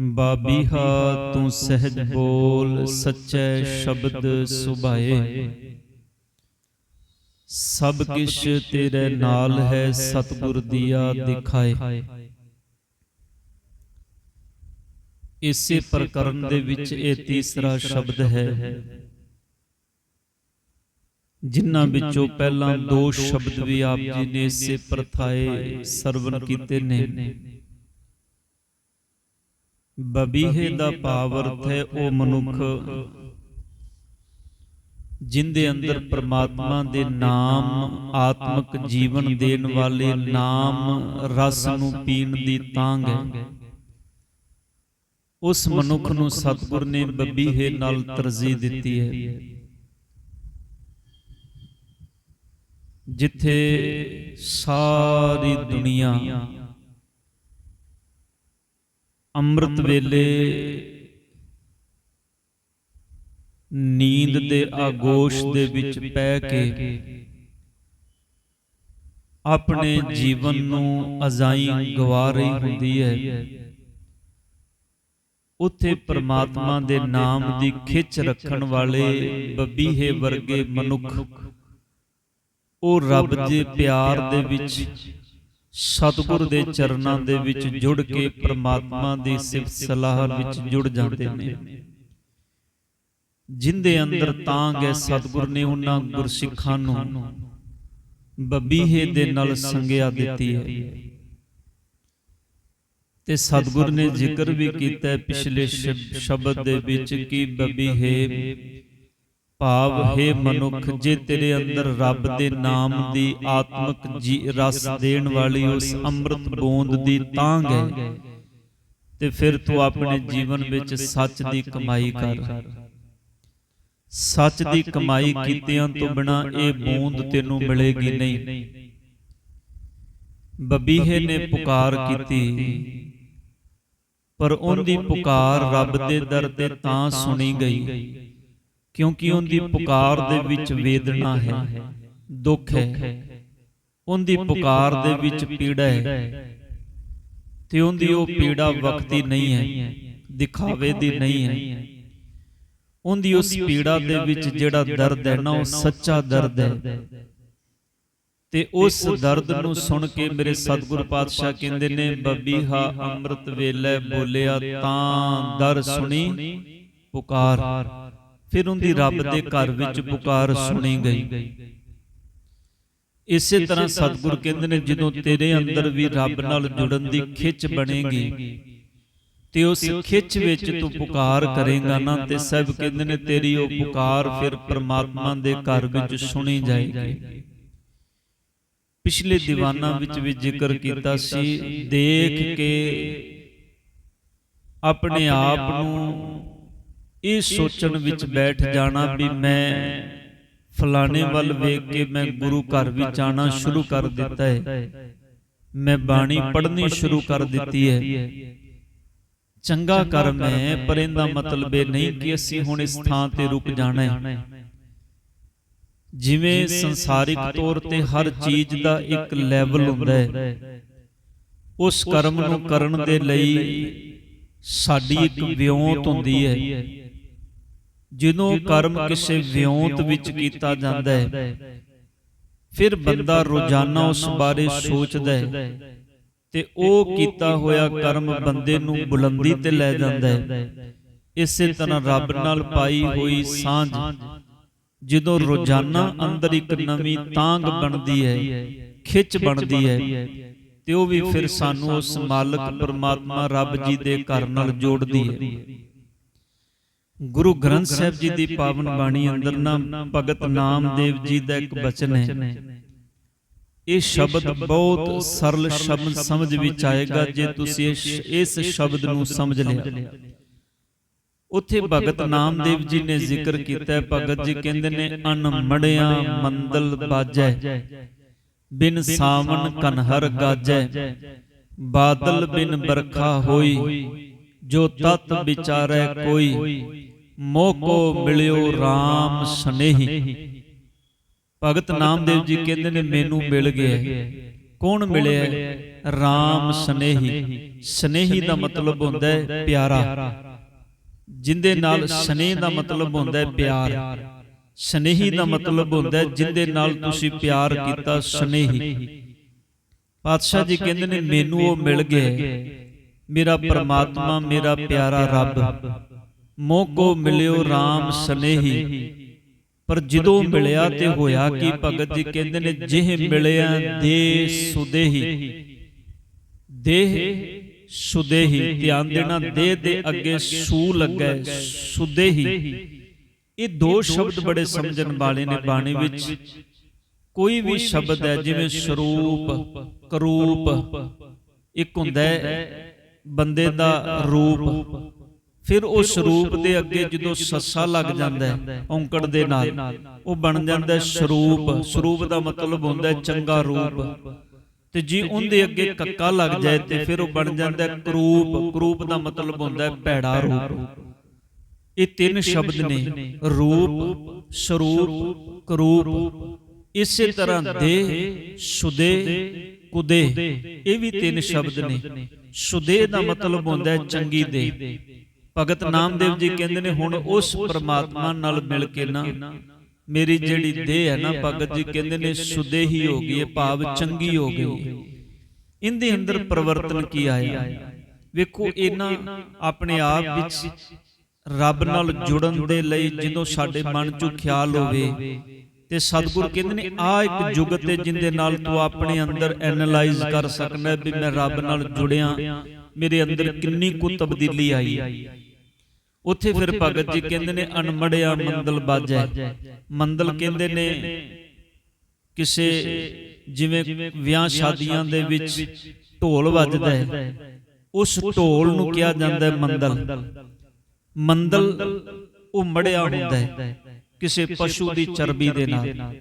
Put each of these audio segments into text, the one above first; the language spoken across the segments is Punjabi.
ਬਾਬੀਹਾ ਤੂੰ ਸਹਿਜ ਬੋਲ, ਸੱਚੇ ਸ਼ਬਦ ਸੁਭਾਏ। ਸਭ ਕਿਛ ਤੇਰੇ ਨਾਲ ਹੈ, ਸਤਿਗੁਰ ਦੀਆ ਦਿਖਾਏ। ਇਸੇ ਪ੍ਰਕਰਨ ਦੇ ਵਿੱਚ ਇਹ ਤੀਸਰਾ ਸ਼ਬਦ ਹੈ। ਜਿਨ੍ਹਾਂ ਵਿੱਚੋਂ ਪਹਿਲਾਂ ਦੋ ਸ਼ਬਦ ਵੀ ਆਪ ਜੀ ਨੇ ਇਸੇ ਪ੍ਰਥਾਏ ਸਰਵਨ ਕੀਤੇ ਨੇ। ਬਬੀਹੇ ਦਾ ਭਾਵ ਅਰਥ ਹੈ ਉਹ ਮਨੁੱਖ ਜਿੰਦੇ ਅੰਦਰ ਪ੍ਰਮਾਤਮਾ ਦੇ ਨਾਮ ਆਤਮਿਕ ਜੀਵਨ ਦੇਣ ਵਾਲੇ ਨਾਮ ਰਸ ਨੂੰ ਪੀਣ ਦੀ ਤਾਂਗ ਹੈ। ਉਸ ਮਨੁੱਖ ਨੂੰ ਸਤਿਗੁਰ ਨੇ ਬਬੀਹੇ ਨਾਲ ਤਰਜੀਹ ਦਿੱਤੀ ਹੈ। ਜਿੱਥੇ ਸਾਰੀ ਦੁਨੀਆ ਅੰਮ੍ਰਿਤ ਵੇਲੇ ਨੀਂਦ ਦੇ ਆਗੋਸ਼ ਦੇ ਵਿੱਚ ਪੈ ਕੇ ਆਪਣੇ ਜੀਵਨ ਨੂੰ ਅਜ਼ਾਈ ਗਵਾ ਰਹੀ ਹੁੰਦੀ ਹੈ। ਉੱਥੇ ਪ੍ਰਮਾਤਮਾ ਦੇ ਨਾਮ ਦੀ ਖਿੱਚ ਰੱਖਣ ਵਾਲੇ ਬਬੀਹੇ ਵਰਗੇ ਮਨੁੱਖ। ਉਹ ਰੱਬ ਦੇ ਪਿਆਰ ਦੇ ਵਿੱਚ ਸਤਿਗੁਰ ਦੇ ਚਰਨਾਂ ਦੇ ਵਿੱਚ ਜੁੜ ਕੇ ਪ੍ਰਮਾਤਮਾ ਦੀ ਸਿਫਤ ਸਲਾਹ ਵਿੱਚ ਜੁੜ ਜਾਂਦੇ ਨੇ। ਜਿੰਦੇ ਅੰਦਰ ਤਾਂ ਗਏ ਸਤਿਗੁਰ ਨੇ ਉਹਨਾਂ ਗੁਰਸਿੱਖਾਂ ਨੂੰ। ਬਬੀਹੇ ਦੇ ਨਾਲ ਸੰਗਿਆ ਦਿੱਤੀ ਹੈ। ਤੇ ਸਤਿਗੁਰ ਨੇ ਜ਼ਿਕਰ ਵੀ ਕੀਤਾ ਪਿਛਲੇ ਸ਼ਬਦ ਦੇ ਵਿੱਚ ਕਿ ਬਬੀਹੇ ਭਾਵ ਹੈ ਮਨੁੱਖ ਜੇ ਤੇਰੇ ਅੰਦਰ ਰੱਬ ਦੇ ਨਾਮ ਦੀ ਆਤਮਿਕ ਜੀ ਰਸ ਦੇਣ ਵਾਲੀ ਉਸ ਅੰਮ੍ਰਿਤ ਬੂੰਦ ਦੀ ਤਾਂਗ ਹੈ ਤੇ ਫਿਰ ਤੂੰ ਆਪਣੇ ਜੀਵਨ ਵਿੱਚ ਸੱਚ ਦੀ ਕਮਾਈ ਕਰ। ਸੱਚ ਦੀ ਕਮਾਈ ਕੀਤਿਆਂ ਤੋਂ ਬਿਨਾ ਇਹ ਬੂੰਦ ਤੈਨੂੰ ਮਿਲੇਗੀ ਨਹੀਂ। ਬਬੀਹੇ ਨੇ ਪੁਕਾਰ ਕੀਤੀ। ਪਰ ਉਹਦੀ ਪੁਕਾਰ ਰੱਬ ਦੇ ਦਰ ਤੇ ਤਾਂ ਸੁਣੀ ਗਈ। ਕਿਉਂਕਿ ਉਹਦੀ ਪੁਕਾਰ ਦੇ ਵਿੱਚ ਵੇਦਨਾ ਹੈ ਦੁੱਖ ਹੈ। ਉਹਦੀ ਪੁਕਾਰ ਦੇ ਵਿੱਚ ਪੀੜਾ ਹੈ। ਤੇ ਉਹਦੀ ਉਹ ਪੀੜਾ ਵਕਤੀ ਨਹੀਂ ਹੈ। ਦਿਖਾਵੇ ਦੀ ਨਹੀਂ ਹੈ। ਉਹਦੀ ਉਸ ਪੀੜਾ ਦੇ ਵਿੱਚ ਜਿਹੜਾ ਦਰਦ ਹੈ ਨਾ ਉਹ ਸੱਚਾ ਦਰਦ ਹੈ। ਤੇ ਉਸ ਦਰਦ ਨੂੰ ਸੁਣ ਕੇ ਮੇਰੇ ਸਤਿਗੁਰ ਪਾਤਸ਼ਾਹ ਕਹਿੰਦੇ ਨੇ ਬਬੀਹਾ ਅੰਮ੍ਰਿਤ ਵੇਲੇ ਬੋਲਿਆ ਤਾਂ ਦਰ ਸੁਣੀ ਪੁਕਾਰ। ਫਿਰ ਉਹਦੀ ਰੱਬ ਦੇ ਘਰ ਵਿੱਚ ਪੁਕਾਰ ਸੁਣੀ ਗਈ। ਇਸੇ ਤਰ੍ਹਾਂ ਸਤਿਗੁਰ ਕਹਿੰਦੇ ਨੇ ਜਦੋਂ ਤੇਰੇ ਅੰਦਰ ਵੀ ਰੱਬ ਨਾਲ ਜੁੜਨ ਦੀ ਖਿੱਚ ਬਣੇਗੀ ਤੇ ਉਸ ਖਿੱਚ ਵਿੱਚ ਤੂੰ ਪੁਕਾਰ ਕਰੇਗਾ ਨਾ ਤੇ ਸਭ ਕਹਿੰਦੇ ਨੇ ਤੇਰੀ ਉਹ ਪੁਕਾਰ ਫਿਰ ਪ੍ਰਮਾਤਮਾ ਦੇ ਘਰ ਵਿੱਚ ਸੁਣੀ ਜਾਏਗੀ। ਪਿਛਲੇ ਦੀਵਾਨਾਂ ਵਿੱਚ ਵੀ ਜ਼ਿਕਰ ਕੀਤਾ ਸੀ ਦੇਖ ਕੇ ਆਪਣੇ ਆਪ ਨੂੰ ਇਹ ਸੋਚਣ ਵਿੱਚ ਬੈਠ ਜਾਣਾ ਵੀ ਮੈਂ ਫਲਾਣੇ ਵੱਲ ਵੇਖ ਕੇ ਮੈਂ ਗੁਰੂ ਘਰ ਵਿੱਚ ਆਣਾ ਸ਼ੁਰੂ ਕਰ ਦਿੱਤਾ ਹੈ। ਮੈਂ ਬਾਣੀ ਪੜ੍ਹਨੀ ਸ਼ੁਰੂ ਕਰ ਦਿੱਤੀ ਹੈ। ਚੰਗਾ ਕਰਮ ਹੈ ਪਰ ਇਹਦਾ ਮਤਲਬ ਇਹ ਨਹੀਂ ਕਿ ਅਸੀਂ ਹੁਣ ਇਸ ਥਾਂ ਤੇ ਰੁਕ ਜਾਣਾ ਹੈ। ਜਿਵੇਂ ਸੰਸਾਰਿਕ ਤੌਰ ਤੇ ਹਰ ਚੀਜ਼ ਦਾ ਇੱਕ ਲੈਵਲ ਹੁੰਦਾ ਹੈ। ਉਸ ਕਰਮ ਨੂੰ ਕਰਨ ਦੇ ਲਈ ਸਾਡੀ ਇੱਕ ਵਿਉਂਤ ਹੁੰਦੀ ਹੈ। ਜਦੋਂ ਕਰਮ ਕਿਸੇ ਵਿਉਂਤ ਵਿੱਚ ਕੀਤਾ ਜਾਂਦਾ ਹੈ। ਫਿਰ ਬੰਦਾ ਰੋਜ਼ਾਨਾ ਉਸ ਬਾਰੇ ਸੋਚਦਾ ਹੈ ਤੇ ਉਹ ਕੀਤਾ ਹੋਇਆ ਕਰਮ ਬੰਦੇ ਨੂੰ ਬੁਲੰਦੀ ਤੇ ਲੈ ਜਾਂਦਾ ਹੈ। ਇਸੇ ਤਰ੍ਹਾਂ ਰੱਬ ਨਾਲ ਪਾਈ ਹੋਈ ਸਾਂਝ ਜਦੋਂ ਰੋਜ਼ਾਨਾ ਅੰਦਰ ਇੱਕ ਨਵੀਂ ਤਾਂਗ ਬਣਦੀ ਹੈ ਖਿੱਚ ਬਣਦੀ ਹੈ ਤੇ ਉਹ ਵੀ ਫਿਰ ਸਾਨੂੰ ਉਸ ਮਾਲਕ ਪਰਮਾਤਮਾ ਰੱਬ ਜੀ ਦੇ ਘਰ ਨਾਲ ਜੋੜਦੀ ਹੈ। ਗੁਰੂ ਗ੍ਰੰਥ ਸਾਹਿਬ ਜੀ ਦੀ ਪਾਵਨ ਬਾਣੀ ਅੰਦਰ ਨਾ ਭਗਤ ਨਾਮਦੇਵ ਜੀ ਦਾ ਇੱਕ ਬਚਨ ਹੈ। ਇਹ ਸ਼ਬਦ ਬਹੁਤ ਸਰਲ ਸ਼ਬਦ ਸਮਝ ਵਿੱਚ ਆਏਗਾ ਜੇ ਤੁਸੀਂ ਇਸ ਸ਼ਬਦ ਨੂੰ ਸਮਝ ਲਿਆ। ਉੱਥੇ ਭਗਤ ਨਾਮਦੇਵ ਜੀ ਨੇ ਜ਼ਿਕਰ ਕੀਤਾ ਹੈ। ਭਗਤ ਜੀ ਕਹਿੰਦੇ ਨੇ ਅਨਮੜਿਆ ਮੰਦਲ ਬਾਜੈ। ਬਿਨ ਸਾਵਨ ਕਨਹਰ ਗਾਜੈ। ਬਾਦਲ ਬਿਨ ਬਰਖਾ ਹੋਈ। ਜੋ ਤਤ ਵਿਚਾਰੈ ਕੋਈ। ਮੋਕੋ ਮਿਲਿਓ RAM ਸਨੇਹੀ। ਭਗਤ ਨਾਮਦੇਵ ਜੀ ਕਹਿੰਦੇ ਨੇ ਮੈਨੂੰ ਮਿਲ ਗਿਆ ਕੌਣ ਮਿਲਿਆ RAM ਸਨੇਹੀ। ਸਨੇਹੀ। ਦਾ ਮਤਲਬ ਹੁੰਦਾ ਹੈ ਪਿਆਰਾ। ਜਿੰਦੇ ਨਾਲ ਸਨੇਹ ਦਾ ਮਤਲਬ ਹੁੰਦਾ ਹੈ ਪਿਆਰ। ਸਨੇਹੀ ਦਾ ਮਤਲਬ ਹੁੰਦਾ ਹੈ ਜਿੰਦੇ ਨਾਲ ਤੁਸੀਂ ਪਿਆਰ ਕੀਤਾ ਸਨੇਹੀ। ਪਾਤਸ਼ਾਹ ਜੀ ਕਹਿੰਦੇ ਨੇ ਮੈਨੂੰ ਉਹ ਮਿਲ ਗਏ ਮੇਰਾ ਪ੍ਰਮਾਤਮਾ ਮੇਰਾ ਪਿਆਰਾ ਰੱਬ। ਮੋਹ ਕੋ ਮਿਲਿਓ RAM ਸਨੇਹੀ। ਪਰ ਜਦੋਂ ਮਿਲਿਆ ਤੇ ਹੋਇਆ ਕੀ? ਭਗਤ ਜੀ ਕਹਿੰਦੇ ਨੇ ਜਿਹ ਮਿਲਿਆ ਦੇ ਸੁਦੇਹੀ। ਦੇਹ ਸੁਦੇਹੀ ਧਿਆਨ ਦੇਣਾ ਦੇਹ ਦੇ ਅੱਗੇ ਸੂ ਲੱਗਾ ਸੁਦੇਹੀ। ਇਹ ਦੋ ਸ਼ਬਦ ਬੜੇ ਸਮਝਣ ਵਾਲੇ ਨੇ ਬਾਣੀ ਵਿੱਚ। ਕੋਈ ਵੀ ਸ਼ਬਦ ਹੈ ਜਿਵੇਂ ਸਰੂਪ ਕਰੂਪ ਇੱਕ ਹੁੰਦਾ ਹੈ ਬੰਦੇ ਦਾ ਰੂਪ। ਫਿਰ ਉਸ ਰੂਪ ਦੇ ਅੱਗੇ ਜਦੋਂ ਸੱਸਾ ਲੱਗ ਜਾਂਦਾ ਹੈ ਔਂਕੜ ਦੇ ਨਾਲ ਉਹ ਬਣ ਜਾਂਦਾ ਹੈ ਸਰੂਪ ਸਰੂਪ ਦਾ ਮਤਲਬ ਹੁੰਦਾ ਹੈ ਚੰਗਾ ਰੂਪ। ਤੇ ਜੀ ਉਹਦੇ ਅੱਗੇ ਕੱਕਾ ਲੱਗ ਜਾਏ ਤੇ ਫਿਰ ਉਹ ਬਣ ਜਾਂਦਾ ਹੈ ਕਰੂਪ। ਕਰੂਪ। ਦਾ ਮਤਲਬ ਹੁੰਦਾ ਹੈ ਭੈੜਾ ਰੂਪ। ਇਹ ਤਿੰਨ ਸ਼ਬਦ ਨੇ। ਰੂਪ ਸਰੂਪ ਕਰੂਪ। ਇਸੇ ਤਰ੍ਹਾਂ ਦੇ ਸੁਦੇ ਕੁਦੇ। ਇਹ ਵੀ ਤਿੰਨ ਸ਼ਬਦ ਨੇ। ਸੁਦੇ ਦਾ ਮਤਲਬ ਹੁੰਦਾ ਹੈ ਚੰਗੀ ਦੇ। ਭਗਤ ਨਾਮਦੇਵ ਜੀ ਕਹਿੰਦੇ ਨੇ ਹੁਣ ਉਸ ਪ੍ਰਮਾਤਮਾ ਨਾਲ ਮਿਲ ਕੇ ਨਾ ਮੇਰੀ ਜਿਹੜੀ ਦੇਹ ਹੈ ਨਾ ਭਗਤ ਜੀ ਕਹਿੰਦੇ ਨੇ ਸੁਦੇ ਹੀ ਗਈ ਹੈ ਭਾਵ ਚੰਗੀ ਹੋ ਗਈ ਹੈ ਇਹਦੇ ਅੰਦਰ ਪਰਿਵਰਤਨ ਕੀ ਆਇਆ? ਵੇਖੋ ਇਹਨਾਂ ਆਪਣੇ ਆਪ ਵਿੱਚ ਰੱਬ ਨਾਲ ਜੁੜਨ ਦੇ ਲਈ ਜਦੋਂ ਸਾਡੇ ਮਨ 'ਚ ਖਿਆਲ ਹੋਵੇ ਤੇ ਸਤਿਗੁਰ ਕਹਿੰਦੇ ਨੇ ਆ ਇੱਕ ਜੁਗਤ ਹੈ ਜਿੰਦੇ ਨਾਲ ਤੂੰ ਆਪਣੇ ਅੰਦਰ ਐਨਲਾਈਜ਼ ਕਰ ਸਕਦਾ ਵੀ ਮੈਂ ਰੱਬ ਨਾਲ ਜੁੜਿਆ ਮੇਰੇ ਅੰਦਰ ਕਿੰਨੀ ਕੁ ਤਬਦੀਲੀ ਆਈ ਉੱਥੇ ਫਿਰ ਭਗਤ ਜੀ ਕਹਿੰਦੇ ਨੇ ਅਨਮੜਿਆ ਮੰਦਲ ਬਾਜੈ। ਮੰਦਲ ਕਹਿੰਦੇ ਨੇ ਕਿਸੇ ਜਿਵੇਂ ਵਿਆਹ ਸ਼ਾਦੀਆਂ ਦੇ ਵਿੱਚ ਢੋਲ ਵੱਜਦਾ ਹੈ। ਉਸ ਢੋਲ ਨੂੰ ਕਿਹਾ ਜਾਂਦਾ ਹੈ ਮੰਦਲ। ਮੰਦਲ। ਉਹ ਮੜਿਆ ਹੁੰਦਾ ਹੈ। ਕਿਸੇ ਪਸ਼ੂ ਦੀ ਚਰਬੀ ਦੇ ਨਾਲ।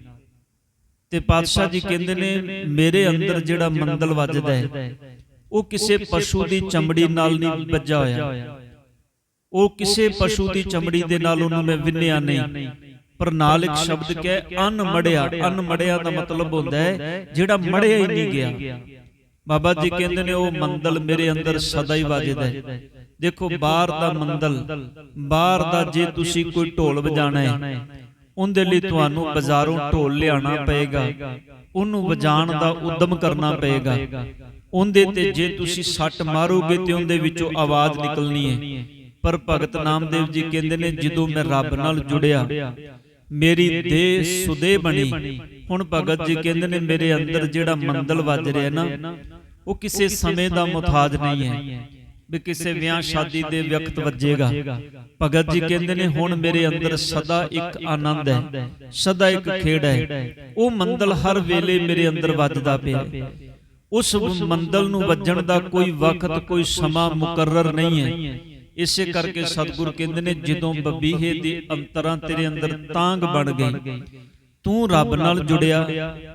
ਤੇ ਪਾਤਸ਼ਾਹ ਜੀ ਕਹਿੰਦੇ ਨੇ ਮੇਰੇ ਅੰਦਰ ਜਿਹੜਾ ਮੰਦਲ ਵੱਜਦਾ ਹੈ ਉਹ ਕਿਸੇ ਪਸ਼ੂ ਦੀ ਚਮੜੀ ਨਾਲ ਨਹੀਂ ਵੱਜਾ ਹੋਇਆ। ਉਹ ਕਿਸੇ ਪਸ਼ੂ ਦੀ ਚਮੜੀ ਦੇ ਨਾਲ ਉਹਨੂੰ ਮੈਂ ਵਿੰਨਿਆ ਨਹੀਂ। ਪਰ ਨਾਲ ਇੱਕ ਸ਼ਬਦ ਕਹੇ ਅਨ ਮੜਿਆ ਅਨ ਮੜਿਆ ਦਾ ਮਤਲਬ ਹੁੰਦਾ ਹੈ ਜਿਹੜਾ ਮੜਿਆ ਹੀ ਨਹੀਂ ਗਿਆ। ਬਾਬਾ ਜੀ ਕਹਿੰਦੇ ਨੇ ਉਹ ਮੰਦਲ ਮੇਰੇ ਅੰਦਰ ਸਦਾ ਹੀ ਵੱਜਦਾ ਹੈ। ਦੇਖੋ ਬਾਹਰ ਦਾ ਮੰਦਲ ਬਾਹਰ ਦਾ ਜੇ ਤੁਸੀਂ ਕੋਈ ਢੋਲ ਵਜਾਣਾ ਹੈ ਉਹਦੇ ਲਈ ਤੁਹਾਨੂੰ ਬਾਜ਼ਾਰੋਂ ਢੋਲ ਲਿਆਣਾ ਪਏਗਾ। ਉਹਨੂੰ ਵਜਾਉਣ ਦਾ ਉਦਮ ਕਰਨਾ ਪਏਗਾ। ਉਹਦੇ ਤੇ ਜੇ ਤੁਸੀਂ ਸੱਟ ਮਾਰੋਗੇ ਤੇ ਉਹਦੇ ਵਿੱਚੋਂ ਆਵਾਜ਼ ਨਿਕਲਣੀ ਹੈ ਪਰ ਭਗਤ ਨਾਮਦੇਵ ਜੀ ਕਹਿੰਦੇ ਨੇ ਜਦੋਂ ਮੈਂ ਰੱਬ ਨਾਲ ਜੁੜਿਆ ਮੇਰੀ ਦੇਹ ਸੁਦੇ ਬਣੀ। ਹੁਣ ਭਗਤ ਜੀ ਕਹਿੰਦੇ ਨੇ ਮੇਰੇ ਅੰਦਰ ਜਿਹੜਾ ਮੰਦਲ ਵੱਜ ਰਿਹਾ ਨਾ ਉਹ ਕਿਸੇ ਸਮੇਂ ਦਾ ਮੁਤਾਜ ਨਹੀਂ ਹੈ। ਵੀ ਕਿਸੇ ਵਿਆਹ ਸ਼ਾਦੀ ਦੇ ਵਕਤ ਵੱਜੇਗਾ। ਭਗਤ ਜੀ ਕਹਿੰਦੇ ਨੇ ਹੁਣ ਮੇਰੇ ਅੰਦਰ ਸਦਾ ਇੱਕ ਆਨੰਦ ਹੈ। ਸਦਾ ਇੱਕ ਖੇੜ ਹੈ। ਉਹ ਮੰਦਲ ਹਰ ਵੇਲੇ ਮੇਰੇ ਅੰਦਰ ਵੱਜਦਾ ਪਿਆ। ਉਸ ਮੰਦਲ ਨੂੰ ਵੱਜਣ ਦਾ ਕੋਈ ਵਕਤ ਕੋਈ ਸਮਾਂ ਮੁਕਰਰ ਨਹੀਂ ਹੈ। ਇਸੇ ਕਰਕੇ ਸਤਿਗੁਰ ਕਹਿੰਦੇ ਨੇ ਜਦੋਂ ਬਬੀਹੇ ਦੀ ਅੰਤਰਾਂ ਤੇਰੇ ਅੰਦਰ ਤਾਂਗ ਬਣ ਗਈ। ਤੂੰ ਰੱਬ ਨਾਲ ਜੁੜਿਆ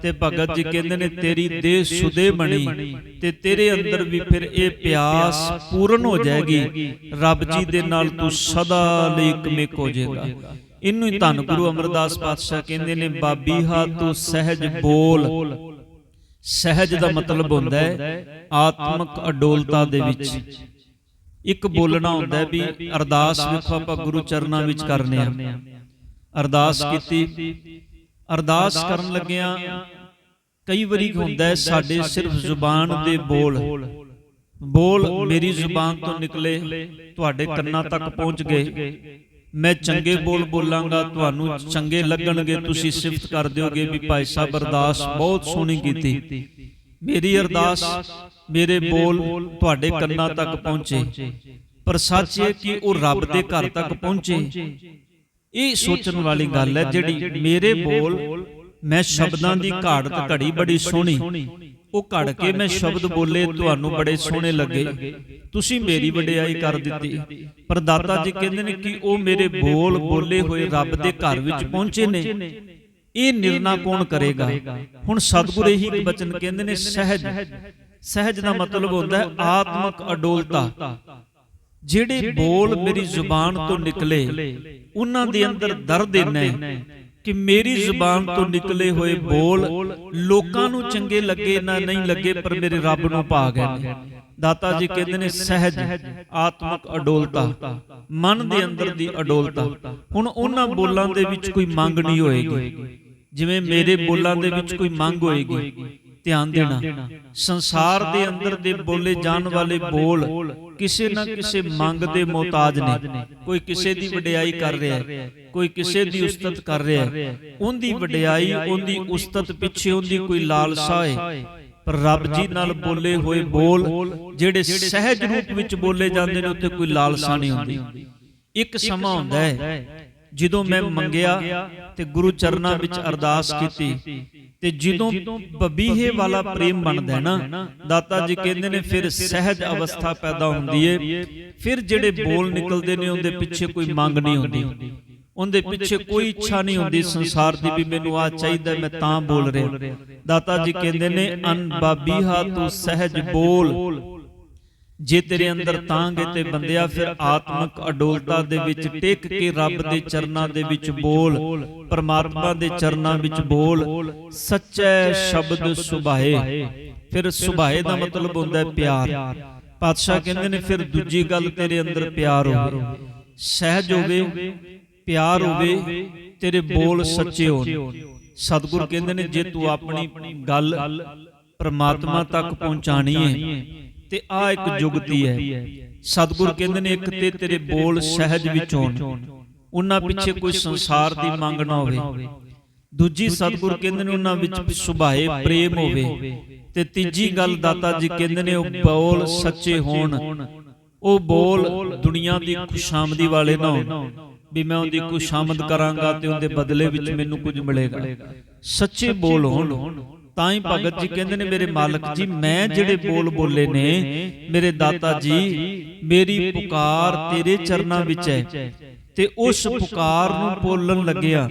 ਤੇ ਭਗਤ ਜੀ ਕਹਿੰਦੇ ਨੇ ਤੇਰੀ ਦੇਹ ਸੁਦੇ ਬਣੀ ਤੇ ਤੇਰੇ ਅੰਦਰ ਵੀ ਫਿਰ ਇਹ ਪਿਆਸ ਪੂਰਨ ਹੋ ਜਾਏਗੀ। ਰੱਬ ਜੀ ਦੇ ਨਾਲ ਤੂੰ ਸਦਾ ਲਈ ਇੱਕਮਿਕ ਹੋ ਜਾਏਗਾ। ਇਹਨੂੰ ਹੀ ਧੰਨ ਗੁਰੂ ਅਮਰਦਾਸ ਪਾਤਸ਼ਾਹ ਕਹਿੰਦੇ ਨੇ ਬਾਬੀਹਾ ਤੂੰ ਸਹਿਜ ਬੋਲ। ਸਹਿਜ ਦਾ ਮਤਲਬ ਹੁੰਦਾ ਹੈ ਆਤਮਿਕ ਅਡੋਲਤਾ ਦੇ ਵਿੱਚ ਇੱਕ ਬੋਲਣਾ ਹੁੰਦਾ ਵੀ ਅਰਦਾਸ ਵੇਖੋ ਆਪਾਂ ਗੁਰੂ ਚਰਨਾਂ ਵਿੱਚ ਕਰਨੇ ਆ। ਅਰਦਾਸ ਕੀਤੀ ਅਰਦਾਸ ਕਰਨ ਲੱਗਿਆਂ ਕਈ ਵਾਰੀ ਹੁੰਦਾ ਸਾਡੇ ਸਿਰਫ ਜ਼ੁਬਾਨ ਦੇ ਬੋਲ। ਬੋਲ। ਮੇਰੀ ਜ਼ੁਬਾਨ ਤੋਂ ਨਿਕਲੇ ਤੁਹਾਡੇ ਕੰਨਾਂ ਤੱਕ ਪਹੁੰਚ ਗਏ। ਮੈਂ ਚੰਗੇ ਬੋਲ ਬੋਲਾਂਗਾ ਤੁਹਾਨੂੰ ਚੰਗੇ ਲੱਗਣਗੇ ਤੁਸੀਂ ਸਿਫਤ ਕਰ ਦਿਓਗੇ ਵੀ ਭਾਈ ਸਾਹਿਬ ਅਰਦਾਸ ਬਹੁਤ ਸੋਹਣੀ ਕੀਤੀ। ਮੇਰੀ ਅਰਦਾਸ ਮੇਰੇ ਬੋਲ ਤੁਹਾਡੇ ਕੰਨਾਂ ਤੱਕ ਪਹੁੰਚੇ। ਪਰ ਸੱਚ ਇਹ ਕਿ ਉਹ ਰੱਬ ਦੇ ਘਰ ਤੱਕ ਪਹੁੰਚੇ। ਇਹ ਸੋਚਣ ਵਾਲੀ ਗੱਲ ਹੈ ਜਿਹੜੀ ਮੇਰੇ ਬੋਲ ਮੈਂ ਸ਼ਬਦਾਂ ਦੀ ਘਾੜਤ ਘੜੀ ਬੜੀ ਸੋਹਣੀ। ਉਹ ਘੜ ਕੇ ਮੈਂ ਸ਼ਬਦ ਬੋਲੇ ਤੁਹਾਨੂੰ ਬੜੇ ਸੋਹਣੇ ਲੱਗੇ। ਤੁਸੀਂ ਮੇਰੀ ਵਡਿਆਈ ਕਰ ਦਿੱਤੀ। ਪਰ ਦਾਤਾ ਜੀ ਕਹਿੰਦੇ ਨੇ ਕਿ ਉਹ ਮੇਰੇ ਬੋਲ ਬੋਲੇ ਹੋਏ ਰੱਬ ਦੇ ਘਰ ਵਿੱਚ ਪਹੁੰਚੇ ਨੇ। ਇਹ ਨਿਰਣਾ ਕੌਣ ਕਰੇਗਾ? ਹੁਣ ਸਤਿਗੁਰ ਇਹੀ ਇੱਕ ਬਚਨ ਕਹਿੰਦੇ ਨੇ ਸਹਿਜ। ਸਹਿਜ। ਦਾ ਮਤਲਬ ਹੁੰਦਾ ਹੈ ਆਤਮਿਕ ਅਡੋਲਤਾ। ਜਿਹੜੇ ਬੋਲ ਮੇਰੀ ਜ਼ੁਬਾਨ ਤੋਂ ਨਿਕਲੇ ਉਹਨਾਂ ਦੇ ਅੰਦਰ ਦਰਦ ਇੰਨਾ ਹੈ ਕਿ ਮੇਰੀ ਜ਼ੁਬਾਨ ਤੋਂ ਨਿਕਲੇ ਹੋਏ ਬੋਲ ਲੋਕਾਂ ਨੂੰ ਚੰਗੇ ਲੱਗੇ ਨਾ ਨਹੀਂ ਲੱਗੇ ਪਰ ਮੇਰੇ ਰੱਬ ਨੂੰ ਭਾ ਗਏ ਨੇ। ਦਾਤਾ ਜੀ ਕਹਿੰਦੇ ਨੇ ਸਹਿਜ ਆਤਮਿਕ ਅਡੋਲਤਾ। ਮਨ ਦੇ ਅੰਦਰ ਦੀ ਅਡੋਲਤਾ। ਹੁਣ ਉਹਨਾਂ ਬੋਲਾਂ ਦੇ ਵਿੱਚ ਕੋਈ ਮੰਗ ਨਹੀਂ ਹੋਏਗੀ। ਜਿਵੇਂ ਮੇਰੇ ਬੋਲਾਂ ਦੇ ਵਿੱਚ ਕੋਈ ਮੰਗ ਹੋਏਗੀ ਧਿਆਨ ਦੇਣਾ। ਸੰਸਾਰ ਦੇ ਅੰਦਰ ਦੇ ਬੋਲੇ ਜਾਣ ਵਾਲੇ ਬੋਲ ਕਿਸੇ ਨਾ ਕਿਸੇ ਮੰਗ ਦੇ ਮੁਹਤਾਜ ਨੇ। ਕੋਈ ਕਿਸੇ ਦੀ ਵਡਿਆਈ ਕਰ ਰਿਹਾ ਹੈ। ਕੋਈ ਕਿਸੇ ਦੀ ਉਸਤਤ ਕਰ ਰਿਹਾ ਹੈ। ਉਹਦੀ ਵਡਿਆਈ ਉਹਦੀ ਉਸਤਤ ਪਿੱਛੇ ਉਹਦੀ ਕੋਈ ਲਾਲਸਾ ਹੈ। ਪਰ ਰੱਬ ਜੀ ਨਾਲ ਬੋਲੇ ਹੋਏ ਬੋਲ ਜਿਹੜੇ ਸਹਿਜ ਰੂਪ ਵਿੱਚ ਬੋਲੇ ਜਾਂਦੇ ਨੇ ਉੱਥੇ ਕੋਈ ਲਾਲਸਾ ਨਹੀਂ ਹੁੰਦੀ। ਇੱਕ ਸਮਾਂ ਹੁੰਦਾ ਹੈ। ਜਦੋਂ ਮੈਂ ਮੰਗਿਆ ਤੇ ਗੁਰੂ ਚਰਨਾਂ ਵਿੱਚ ਅਰਦਾਸ ਕੀਤੀ ਤੇ ਜਦੋਂ ਬਬੀਹੇ ਵਾਲਾ ਪ੍ਰੇਮ ਬਣਦਾ ਹੈ ਨਾ ਦਾਤਾ ਜੀ ਕਹਿੰਦੇ ਨੇ ਫਿਰ ਸਹਿਜ ਅਵਸਥਾ ਪੈਦਾ ਹੁੰਦੀ ਏ ਫਿਰ ਜਿਹੜੇ ਬੋਲ ਨਿਕਲਦੇ ਨੇ ਉਹਦੇ ਪਿੱਛੇ ਕੋਈ ਮੰਗ ਨਹੀਂ ਹੁੰਦੀ। ਉਹਦੇ ਪਿੱਛੇ ਕੋਈ ਇੱਛਾ ਨਹੀਂ ਹੁੰਦੀ ਸੰਸਾਰ ਦੀ ਵੀ ਮੈਨੂੰ ਆ ਚਾਹੀਦਾ ਮੈਂ ਤਾਂ ਬੋਲ ਰਿਹਾ। ਦਾਤਾ ਜੀ ਕਹਿੰਦੇ ਨੇ ਅਨਬਾਬੀਹਾ ਤੂੰ ਸਹਿਜ ਬੋਲ। ਜੇ ਤੇਰੇ ਅੰਦਰ ਤਾਂਗੇ ਤੇ ਬੰਦਿਆ ਫਿਰ ਆਤਮਿਕ ਅਡੋਲਤਾ ਦੇ ਵਿੱਚ ਟਿਕ ਕੇ ਰੱਬ ਦੇ ਚਰਨਾਂ ਦੇ ਵਿੱਚ ਬੋਲ ਪਰਮਾਤਮਾ ਦੇ ਚਰਨਾਂ ਵਿੱਚ ਬੋਲ ਸੱਚੇ ਸ਼ਬਦ ਸੁਭਾਏ। ਫਿਰ ਸੁਭਾਏ ਦਾ ਮਤਲਬ ਹੁੰਦਾ ਹੈ ਪਿਆਰ। ਪਾਤਸ਼ਾਹ ਕਹਿੰਦੇ ਨੇ ਫਿਰ ਦੂਜੀ ਗੱਲ ਤੇਰੇ ਅੰਦਰ ਪਿਆਰ ਹੋਵੇ। ਸਹਿਜ ਹੋਵੇ ਪਿਆਰ ਹੋਵੇ ਤੇਰੇ ਬੋਲ ਸੱਚੇ ਹੋਣ। ਸਤਿਗੁਰ ਕਹਿੰਦੇ ਨੇ ਜੇ ਤੂੰ ਆਪਣੀ ਗੱਲ ਪਰਮਾਤਮਾ ਤੱਕ ਪਹੁੰਚਾਣੀ ਹੈ ਤੇ ਆ ਇੱਕ ਜੁਗਤੀ ਹੈ। ਸਤਿਗੁਰ ਕਹਿੰਦੇ ਨੇ ਇੱਕ ਤੇ ਤੇਰੇ ਬੋਲ ਸਹਿਜ ਵਿੱਚ ਉਹਨਾਂ ਪਿੱਛੇ ਕੋਈ ਸੰਸਾਰ ਦੀ ਮੰਗ ਨਾ ਹੋਵੇ। ਦੂਜੀ ਸਤਿਗੁਰ ਕਹਿੰਦੇ ਨੇ ਉਹਨਾਂ ਵਿੱਚ ਸੁਭਾਏ ਪ੍ਰੇਮ ਹੋਵੇ। ਤੇ ਤੀਜੀ ਗੱਲ ਦਾਤਾ ਜੀ ਕਹਿੰਦੇ ਨੇ ਉਹ ਬੋਲ ਸੱਚੇ ਹੋਣ। ਉਹ ਬੋਲ ਦੁਨੀਆ ਦੀ ਖੁਸ਼ਾਮਦੀ ਵਾਲੇ ਨਾ ਹੋਣ। ਵੀ ਮੈਂ ਉਹਦੀ ਖੁਸ਼ਾਮਦ ਕਰਾਂਗਾ ਤੇ ਉਹਦੇ ਬਦਲੇ ਵਿੱਚ ਮੈਨੂੰ ਕੁਝ ਮਿਲੇਗਾ। ਸੱਚੇ ਬੋਲ ਹੋਣ। ਤਾਂ ਹੀ ਭਗਤ ਜੀ ਕਹਿੰਦੇ ਨੇ ਮੇਰੇ ਮਾਲਕ ਜੀ ਮੈਂ ਜਿਹੜੇ ਬੋਲ ਬੋਲੇ ਨੇ ਮੇਰੇ ਦਾਤਾ ਜੀ ਮੇਰੀ ਪੁਕਾਰ ਤੇਰੇ ਚਰਨਾਂ ਵਿੱਚ ਹੈ। ਤੇ ਉਸ ਪੁਕਾਰ ਨੂੰ ਬੋਲਣ ਲੱਗਿਆ।